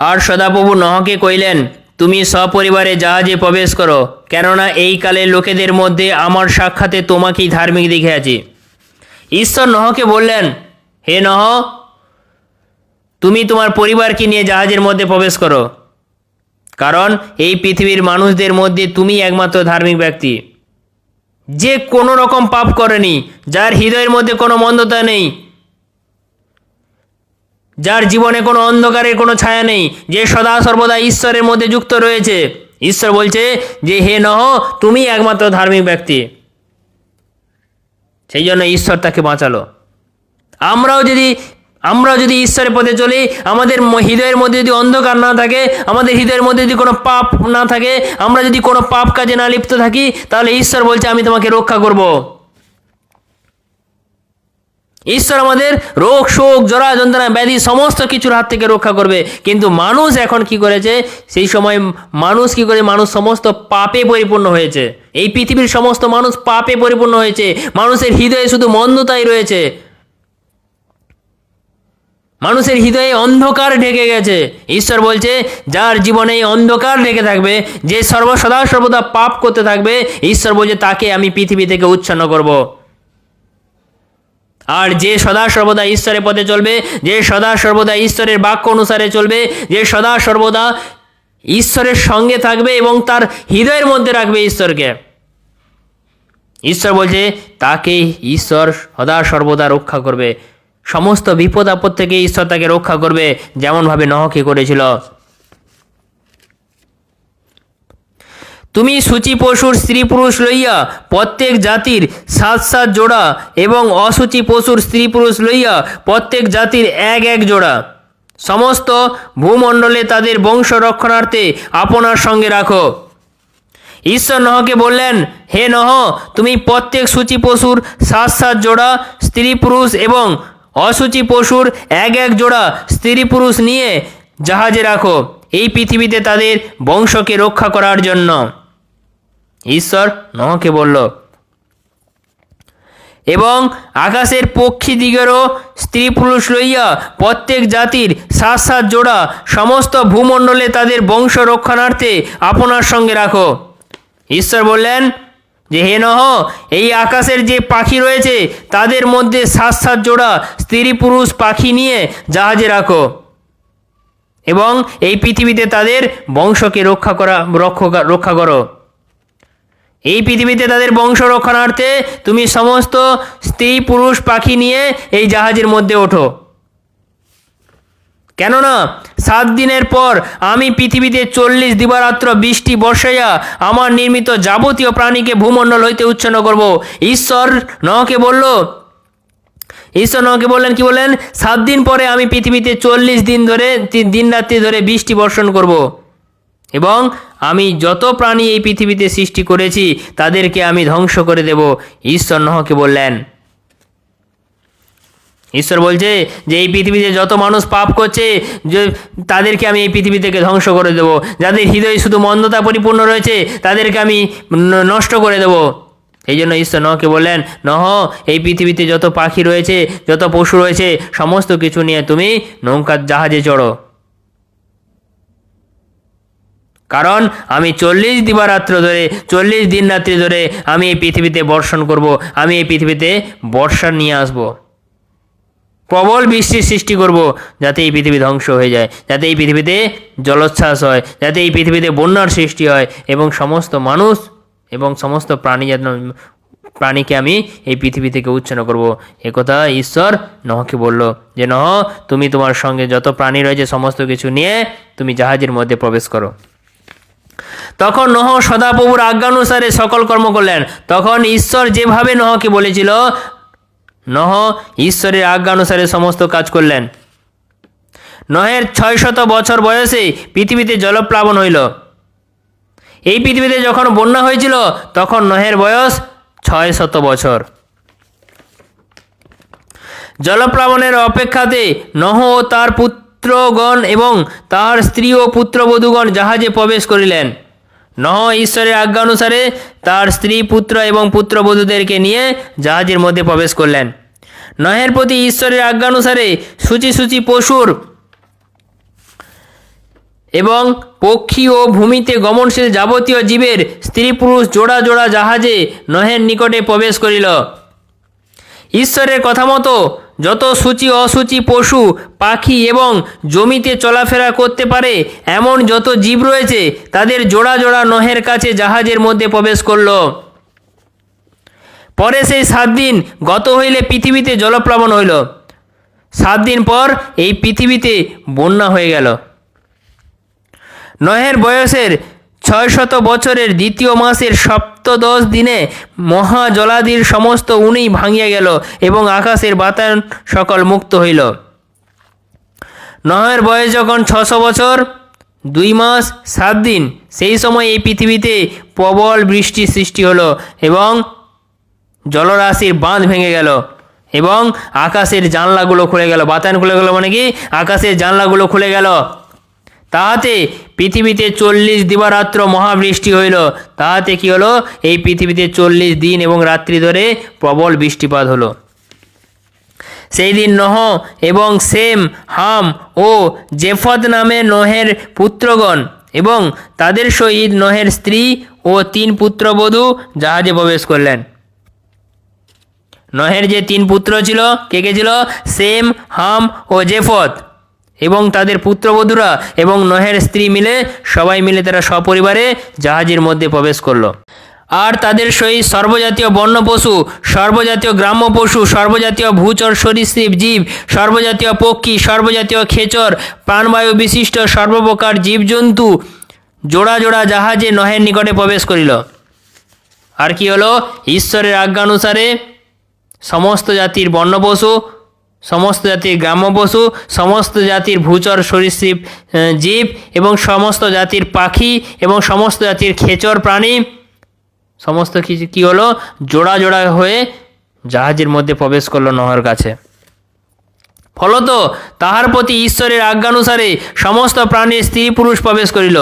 আর সদাপ্রভু নহকে কইলেন তুমি সপরিবারে জাহাজে প্রবেশ করো, কেননা এই কালের লোকেদের মধ্যে আমার সাক্ষাতে তোমাকেই ধার্মিক দেখে আছি ঈশ্বর নহকে বললেন, হে নহ, তুমি তোমার পরিবারকে নিয়ে জাহাজের মধ্যে প্রবেশ করো, কারণ এই পৃথিবীর মানুষদের মধ্যে তুমি একমাত্র ধার্মিক ব্যক্তি। যে কোনো রকম পাপ করেনি, যার হৃদয়ের মধ্যে কোনো মন্দতা নেই যার জীবনে কোনো অন্ধকারের কোনো ছায়া নেই, যে সদা সর্বদা ঈশ্বরের মধ্যে যুক্ত রয়েছে। ঈশ্বর বলছে যে, হে নহ, তুমি একমাত্র ধার্মিক ব্যক্তি। সেই জন্য ঈশ্বর তাকে বাঁচালো। আমরাও যদি আমরাও যদি ঈশ্বরের পথে চলি, আমাদের হৃদয়ের মধ্যে যদি অন্ধকার না থাকে, আমাদের হৃদয়ের মধ্যে যদি কোনো পাপ না থাকে, আমরা যদি কোনো পাপ কাজে না লিপ্ত থাকি, তাহলে ঈশ্বর বলছে, আমি তোমাকে রক্ষা করব। ঈশ্বর আমাদের রোগ, শোক, জরা, যন্ত্রণা, ব্যাধি সমস্ত কিছুর হাত থেকে রক্ষা করবে। কিন্তু মানুষ এখন কি করেছে? সেই সময় মানুষ কি করে? মানুষ সমস্ত পাপে পরিপূর্ণ হয়েছে। এই পৃথিবীর সমস্ত মানুষ পাপে পরিপূর্ণ হয়েছে। মানুষের হৃদয়ে শুধু মন্দতাই রয়েছে। মানুষের হৃদয়ে অন্ধকার ঢেকে গেছে। ঈশ্বর বলছে, যার জীবনে অন্ধকার ঢেকে থাকবে, যে সর্ব সদা সর্বদা পাপ করতে থাকবে, ঈশ্বর বলছে, তাকে আমি পৃথিবী থেকে উচ্ছন্ন করব। আর যে সদা সর্বদা ঈশ্বরের পথে চলবে, যে সদা সর্বদা ঈশ্বরের বাক্য অনুসারে চলবে, যে সদা সর্বদা ঈশ্বরের সঙ্গে থাকবে এবং তার হৃদয়ের মধ্যে রাখবে ঈশ্বরকে। ঈশ্বর বলছে, তাকে ঈশ্বর সদা সর্বদা রক্ষা করবে। সমস্ত বিপদ আপদ থেকে ঈশ্বর তাকে রক্ষা করবে, যেমনভাবে নহকে করেছিল। তুমি সূচি পশুর স্ত্রী পুরুষ লইয়া প্রত্যেক জাতির সাত সাত জোড়া এবং অসুচি পশুর স্ত্রী পুরুষ লইয়া প্রত্যেক জাতির এক এক জোড়া। সমস্ত ভূমণ্ডলে তাদের বংশ রক্ষণার্থে আপনার সঙ্গে রাখো। ঈশ্বর নহকে বললেন, হে নহ, তুমি প্রত্যেক সূচি পশুর সাত সাত জোড়া স্ত্রী পুরুষ এবং অসুচি পশুর এক এক জোড়া স্ত্রী পুরুষ নিয়ে জাহাজে রাখো। এই পৃথিবীতে তাদের বংশকে রক্ষা করার জন্য। ঈশ্বর নহকে বলল, এবং আকাশের পক্ষী দিগেরও স্ত্রী পুরুষ লইয়া প্রত্যেক জাতির সাত সাত জোড়া সমস্ত ভূমণ্ডলে তাদের বংশ রক্ষণার্থে আপনার সঙ্গে রাখো। ঈশ্বর বললেন, যে হে নহ, এই আকাশের যে পাখি রয়েছে, তাদের মধ্যে সাত সাত জোড়া স্ত্রী পুরুষ পাখি নিয়ে জাহাজে রাখো। এবং এই পৃথিবীতে তাদের বংশকে রক্ষা করা, রক্ষা রক্ষা করো। এই পৃথিবীতে তাদের বংশ রক্ষণার্থে তুমি সমস্ত স্ত্রী, পুরুষ, পাখি নিয়ে এই জাহাজের মধ্যে ওঠো। কেননা সাত দিনের পর আমি পৃথিবীতে চল্লিশ দিবারাত্র বৃষ্টি বর্ষাইয়া আমার নির্মিত যাবতীয় প্রাণীকে ভূমণ্ডল হইতে উচ্ছন্ন করব। ঈশ্বর নহকে বলল, ঈশ্বর নহকে বললেন, কি বললেন? সাত দিন পরে আমি পৃথিবীতে চল্লিশ দিন ধরে দিন রাত্রি ধরে বৃষ্টি বর্ষণ করব। এবং আমি যত প্রাণী এই পৃথিবীতে সৃষ্টি করেছি, তাদেরকে আমি ধ্বংস করে দেব, ঈশ্বর নহকে বললেন। ঈশ্বর বলছে যে, এই পৃথিবীতে যত মানুষ পাপ করছে, যে, তাদেরকে আমি এই পৃথিবী থেকে ধ্বংস করে দেব। যাদের হৃদয় শুধু মন্দতা পরিপূর্ণ রয়েছে, তাদেরকে আমি নষ্ট করে দেব। এই জন্য ঈশ্বর নহকে বললেন, নহ, এই পৃথিবীতে যত পাখি রয়েছে, যত পশু রয়েছে, সমস্ত কিছু নিয়ে তুমি নৌকার জাহাজে চড়ো। কারণ আমি চল্লিশ দিবারাত্র ধরে, চল্লিশ দিন রাত্রি ধরে আমি এই পৃথিবীতে বর্ষণ করব, আমি এই পৃথিবীতে বর্ষা নিয়ে আসব। প্রবল বৃষ্টির সৃষ্টি করব যাতে এই পৃথিবী ধ্বংস হয়ে যায়, যাতে এই পৃথিবীতে জলোচ্ছ্বাস হয়, যাতে এই পৃথিবীতে বন্যার সৃষ্টি হয় এবং সমস্ত মানুষ এবং সমস্ত প্রাণী যেন, প্রাণীকে আমি এই পৃথিবী থেকে উচ্ছন্ন করব। একথা ঈশ্বর নহকে বলল যে নহ তুমি তোমার সঙ্গে যত প্রাণী রয়েছে সমস্ত কিছু নিয়ে তুমি জাহাজের মধ্যে প্রবেশ করো। তখন নহ সদাপ্রভুর আজ্ঞানুসারে সকল কর্ম করলেন। তখন ঈশ্বর যেভাবে নহকে বলেছিল, নহ ঈশ্বরের আজ্ঞানুসারে সমস্ত কাজ করলেন। নহের ছয় শত বছর বয়সে পৃথিবীতে জলপ্লাবন হইল। এই পৃথিবীতে যখন বন্যা হয়েছিল, তখন নহের বয়স ছয় শত বছর। জলপ্লাবনের অপেক্ষাতে নহ ও তার পুত্রগণ এবং তাহার স্ত্রী ও পুত্রবধূগণ জাহাজে প্রবেশ করিলেন। নহ ঈশ্বরের আজ্ঞা অনুসারে তার স্ত্রী, পুত্র এবং পুত্রবধূদেরকে নিয়ে জাহাজের মধ্যে প্রবেশ করলেন। নহের প্রতি ঈশ্বরের আজ্ঞা অনুসারে সূচি সূচি পশুর এবং পক্ষী ও ভূমিতে গমনশীল যাবতীয় জীবের স্ত্রী পুরুষ জোড়া জোড়া জাহাজে নহের নিকটে প্রবেশ করিল। ঈশ্বরের কথা মতো যত সূচি অসুচি পশু, পাখি এবং জমিতে চলাফেরা করতে পারে, এমন যত জীব রয়েছে, তাদের জোড়া জোড়া নহের কাছে জাহাজের মধ্যে প্রবেশ করল। পরে সেই সাত দিন গত হইলে পৃথিবীতে জলপ্লাবন হইল। সাত দিন পর এই পৃথিবীতে বন্যা হয়ে গেল। নহের বয়সের ছয় শত বছরের দ্বিতীয় মাসের সপ্তদশ দিনে মহা জলাদির সমস্ত উনি ভাঙিয়া গেল এবং আকাশের বাতায়ন সকল মুক্ত হইল। নহের বয়স যখন ছশো বছর, দুই মাস সাত দিন, সেই সময় এই পৃথিবীতে প্রবল বৃষ্টি সৃষ্টি হলো এবং জলরাশির বাঁধ ভেঙে গেল এবং আকাশের জানলাগুলো খুলে গেল। বাতায়ন খুলে গেল মানে কি? আকাশের জানলাগুলো খুলে গেল। তাহাতে পৃথিবীতে চল্লিশ দিবারাত্র মহাবৃষ্টি হইল। তাহাতে কি হলো? এই পৃথিবীতে চল্লিশ দিন এবং রাত্রি ধরে প্রবল বৃষ্টিপাত হলো। সেই দিন নহ এবং সেম, হাম ও জেফদ নামে নহের পুত্রগণ এবং তাদের সহিত নহের স্ত্রী ও তিন পুত্রবধূ জাহাজে প্রবেশ করলেন। নহের যে তিন পুত্র ছিল, কে কে ছিল? সেম, হাম ও জেফত। এবং তাদের পুত্রবধূরা এবং নহের স্ত্রী মিলে, সবাই মিলে তারা সপরিবারে জাহাজের মধ্যে প্রবেশ করল। আর তাদের সহিত সর্বজাতীয় বন্য পশু সর্বজাতীয় গ্রাম্য পশু সর্বজাতীয় ভূচর সরীসৃপ জীব, সর্বজাতীয় পক্ষী, সর্বজাতীয় খেচর, প্রাণবায়ু বিশিষ্ট সর্বপ্রকার জীবজন্তু জোড়া জোড়া জাহাজে নহের নিকটে প্রবেশ করিল। আর কি হলো? ঈশ্বরের আজ্ঞানুসারে সমস্ত জাতির বন্য পশু সমস্ত জাতির গ্রাম্য পশু, সমস্ত জাতির ভূচর সরীসৃপ জীব এবং সমস্ত জাতির পাখি এবং সমস্ত জাতির খেচর প্রাণী। সমস্ত কিছু কী হলো? জোড়া জোড়া হয়ে জাহাজের মধ্যে প্রবেশ করল নহর কাছে। ফলত তাহার প্রতি ঈশ্বরের আজ্ঞানুসারে সমস্ত প্রাণীর স্ত্রী পুরুষ প্রবেশ করিল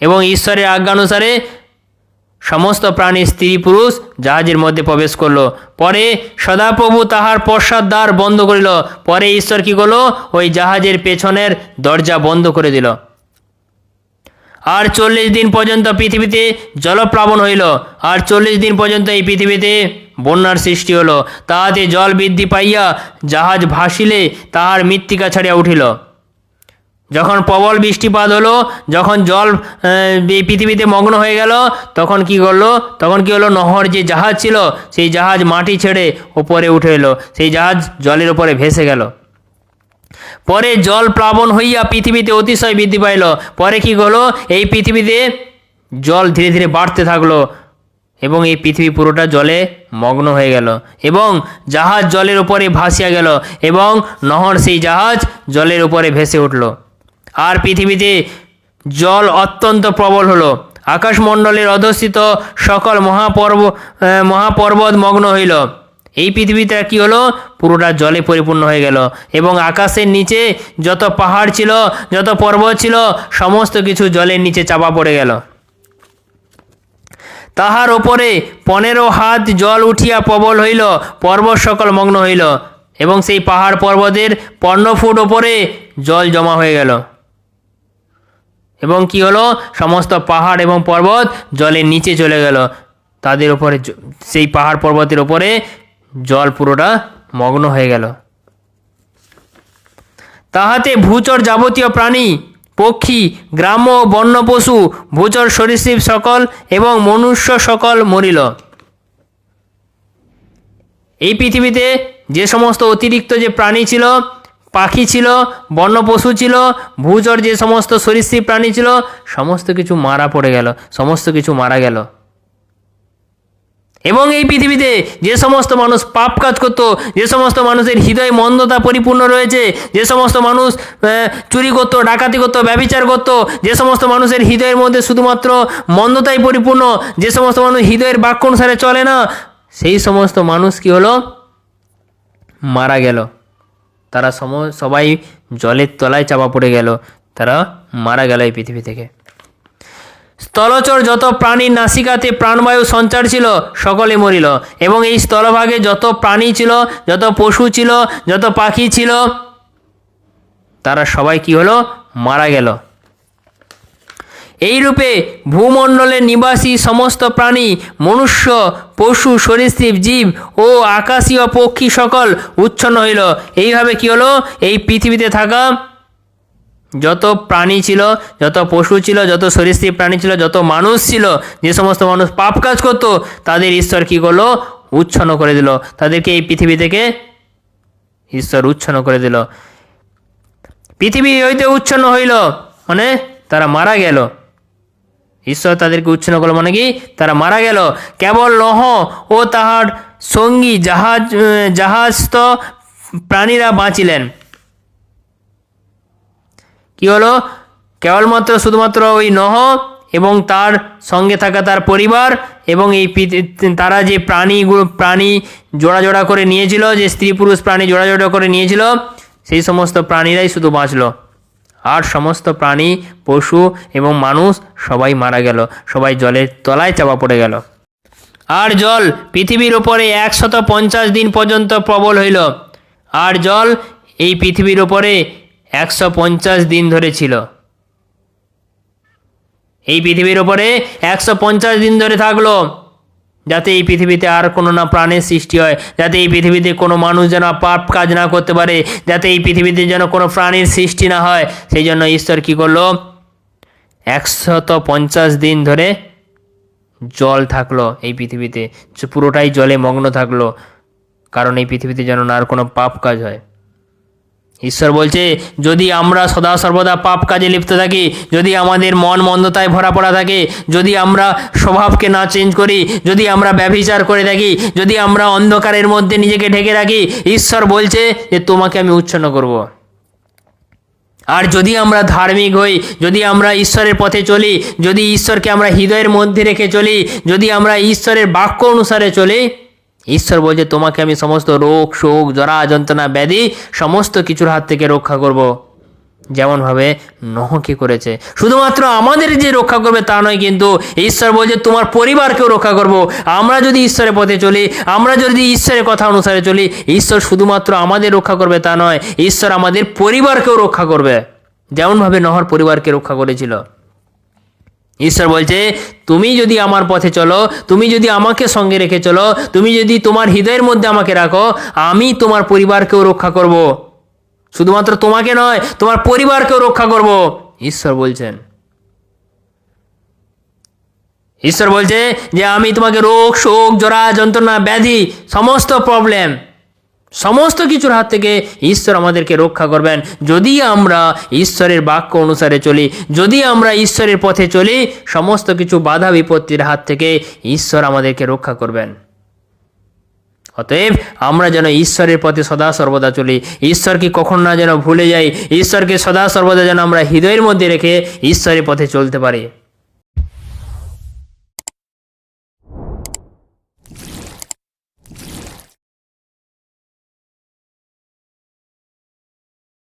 এবং ঈশ্বরের আজ্ঞানুসারে সমস্ত প্রাণী স্ত্রী পুরুষ জাহাজের মধ্যে প্রবেশ করল। পরে সদাপ্রভু তাহার পশ্চাৎ দ্বার বন্ধ করিল। পরে ঈশ্বর কি করল? ওই জাহাজের পেছনের দরজা বন্ধ করে দিল। আর চল্লিশ দিন পর্যন্ত পৃথিবীতে জলপ্লাবন হইল। আর চল্লিশ দিন পর্যন্ত এই পৃথিবীতে বন্যার সৃষ্টি হলো। তাহাতে জল বৃদ্ধি পাইয়া জাহাজ ভাসিলে তাহার মৃত্তিকা ছাড়িয়া উঠিল। যখন প্রবল বৃষ্টিপাত হলো, যখন জল এই পৃথিবীতে মগ্ন হয়ে গেল, তখন কি করল? তখন কি হলো? নহর যে জাহাজ ছিল, সেই জাহাজ মাটি ছেড়ে ওপরে উঠে এলো। সেই জাহাজ জলের ওপরে ভেসে গেল। পরে জল প্লাবন হইয়া পৃথিবীতে অতিশয় বৃদ্ধি পাইল। পরে কি হলো এই পৃথিবীতে জল ধীরে ধীরে বাড়তে থাকল এবং এই পৃথিবী পুরোটা জলে মগ্ন হয়ে গেল এবং জাহাজ জলের উপরে ভাসিয়া গেল এবং নহর সেই জাহাজ জলের উপরে ভেসে উঠল। আর পৃথিবীতে জল অত্যন্ত প্রবল হলো। আকাশমণ্ডলের অধস্থিত সকল মহাপর্ব মহাপর্বত মগ্ন হইল। এই পৃথিবীটা কি হলো? পুরোটা জলে পরিপূর্ণ হয়ে গেল এবং আকাশের নিচে যত পাহাড় ছিল, যত পর্বত ছিল, সমস্ত কিছু জলের নিচে চাপা পড়ে গেল। তাহার ওপরে পনেরো হাত জল উঠিয়া প্রবল হইল, পর্বত সকল মগ্ন হইল এবং সেই পাহাড় পর্বতের পনেরো ফুট ওপরে জল জমা হয়ে গেল। এবং কি হলো? সমস্ত পাহাড় এবং পর্বত জলের নিচে চলে গেল। তাদের উপরে সেই পাহাড় পর্বতের ওপরে জল পুরোটা মগ্ন হয়ে গেল। তাহাতে ভূচর যাবতীয় প্রাণী, পক্ষী, গ্রাম্য বন্য পশু, ভূচর সরীসৃপ সকল এবং মনুষ্য সকল মরিল। এই পৃথিবীতে যে সমস্ত অতিরিক্ত যে প্রাণী ছিল পাখি ছিল বন্য পশু ছিল ভূচর যে সমস্ত সরীসৃপ প্রাণী ছিল, সমস্ত কিছু মারা পড়ে গেল, সমস্ত কিছু মারা গেল। এবং এই পৃথিবীতে যে সমস্ত মানুষ পাপ কাজ করতো, যে সমস্ত মানুষের হৃদয় মন্দতা পরিপূর্ণ রয়েছে, যে সমস্ত মানুষ চুরি করতো, ডাকাতি করতো, ব্যবিচার করতো, যে সমস্ত মানুষের হৃদয়ের মধ্যে শুধুমাত্র মন্দতাই পরিপূর্ণ, যে সমস্ত মানুষ হৃদয়ের বাক্য অনুসারে চলে না, সেই সমস্ত মানুষ কি হলো? মারা গেল। তারা সম সবাই জলের তলায় চাপা পড়ে গেল। তারা মারা গেল এই পৃথিবী থেকে। স্থলচর যত প্রাণীর নাসিকাতে প্রাণবায়ু সঞ্চার ছিল, সকলে মরিল এবং এই স্থলভাগে যত প্রাণী ছিল, যত পশু ছিল, যত পাখি ছিল, তারা সবাই কি হলো? মারা গেল। এইরূপে ভূমণ্ডলের নিবাসী সমস্ত প্রাণী, মনুষ্য, পশু, সরীসৃপ, জীব ও আকাশীয় পক্ষী সকল উচ্ছন্ন হইল। এইভাবে কি হলো? এই পৃথিবীতে থাকা যত প্রাণী ছিল, যত পশু ছিল, যত সরীসৃপ প্রাণী ছিল, যত মানুষ ছিল, যে সমস্ত মানুষ পাপ কাজ করতো, তাদের ঈশ্বর কি করল? উচ্ছন্ন করে দিল। তাদেরকে এই পৃথিবী থেকে ঈশ্বর উচ্ছন্ন করে দিল। পৃথিবী হইতে উচ্ছন্ন হইল। মানে তারা মারা গেল। ঈশ্বর তাদেরকে উচ্ছন্ন করল মানে কি? তারা মারা গেল। কেবল লহ ও তাহার সঙ্গী জাহাজ জাহাজস্থ প্রাণীরা বাঁচিলেন। কি হলো? কেবলমাত্র শুধুমাত্র ওই নহ এবং তার সঙ্গে থাকা তার পরিবার এবং এই তারা যে প্রাণীগুলো, প্রাণী জোড়া জোড়া করে নিয়েছিল, যে স্ত্রী পুরুষ প্রাণী জোড়া জোড়া করে নিয়েছিল, সেই সমস্ত প্রাণীরাই শুধু বাঁচলো। আর সমস্ত প্রাণী, পশু এবং মানুষ সবাই মারা গেল। সবাই জলের তলায় চাপা পড়ে গেল। আর জল পৃথিবীর ওপরে একশত পঞ্চাশ দিন পর্যন্ত প্রবল হইল। আর জল এই পৃথিবীর ওপরে একশো পঞ্চাশ দিন ধরে ছিল। এই পৃথিবীর ওপরে একশো পঞ্চাশ দিন ধরে থাকল। যাতে এই পৃথিবীতে আর কোনো না প্রাণের সৃষ্টি হয়, যাতে এই পৃথিবীতে কোনো মানুষ যেন পাপ কাজ না করতে পারে, যাতে এই পৃথিবীতে যেন কোনো প্রাণীর সৃষ্টি না হয়। সেই জন্য ঈশ্বর কী করল? একশত পঞ্চাশ দিন ধরে জল থাকল এই পৃথিবীতে। পুরোটাই জলে মগ্ন থাকল, কারণ এই পৃথিবীতে যেন না আর কোনো পাপ কাজ হয়। ঈশ্বর বলছে, যদি আমরা সদা সর্বদা পাপ কাজে লিপ্ত থাকি, যদি আমাদের মন মন্দতায় ভরা পড়া থাকে, যদি আমরা স্বভাবকে না চেঞ্জ করি, যদি আমরা ব্যভিচার করে থাকি, যদি আমরা অন্ধকারের মধ্যে নিজেকে ঢেকে রাখি, ঈশ্বর বলছে যে তোমাকে আমি উচ্ছন্ন করব। আর যদি আমরা ধার্মিক হই, যদি আমরা ঈশ্বরের পথে চলি, যদি ঈশ্বরকে আমরা হৃদয়ের মধ্যে রেখে চলি, যদি আমরা ঈশ্বরের বাক্য অনুসারে চলি ঈশ্বর বলছে, তোমাকে আমি সমস্ত রোগ, শোক, জরা, যন্ত্রণা, ব্যাধি সমস্ত কিছুর হাত থেকে রক্ষা করব। যেমনভাবে নহকে করেছে। শুধুমাত্র আমাদের যে রক্ষা করবে তা নয়, কিন্তু ঈশ্বর বলছে, তোমার পরিবারকেও রক্ষা করব। আমরা যদি ঈশ্বরের পথে চলি, আমরা যদি ঈশ্বরের কথা অনুসারে চলি, ঈশ্বর শুধুমাত্র আমাদের রক্ষা করবে তা নয়, ঈশ্বর আমাদের পরিবারকেও রক্ষা করবে। যেমনভাবে নহর পরিবারকে রক্ষা করেছিল। ঈশ্বর বলছে, তুমি যদি আমার পথে চলো, তুমি যদি আমাকে সঙ্গে রেখে চলো, তুমি যদি তোমার হৃদয়ের মধ্যে আমাকে রাখো, আমি তোমার পরিবারকেও রক্ষা করব। শুধুমাত্র তোমাকে নয়, তোমার পরিবারকেও রক্ষা করব। ঈশ্বর বলছেন। ঈশ্বর বলছে যে, আমি তোমাকে রোগ, শোক, জরা, যন্ত্রণা, ব্যাধি, সমস্ত প্রবলেম সমস্ত কিছুর হাত থেকে ঈশ্বর আমাদেরকে রক্ষা করবেন। যদি আমরা ঈশ্বরের বাক্য অনুসারে চলি, যদি আমরা ঈশ্বরের পথে চলি, সমস্ত কিছু বাধা বিপত্তির হাত থেকে ঈশ্বর আমাদেরকে রক্ষা করবেন। অতএব আমরা যেন ঈশ্বরের পথে সদা সর্বদা চলি। ঈশ্বরকে কখন না যেন ভুলে যাই? ঈশ্বরকে সদা সর্বদা যেন আমরা হৃদয়ের মধ্যে রেখে ঈশ্বরের পথে চলতে পারি।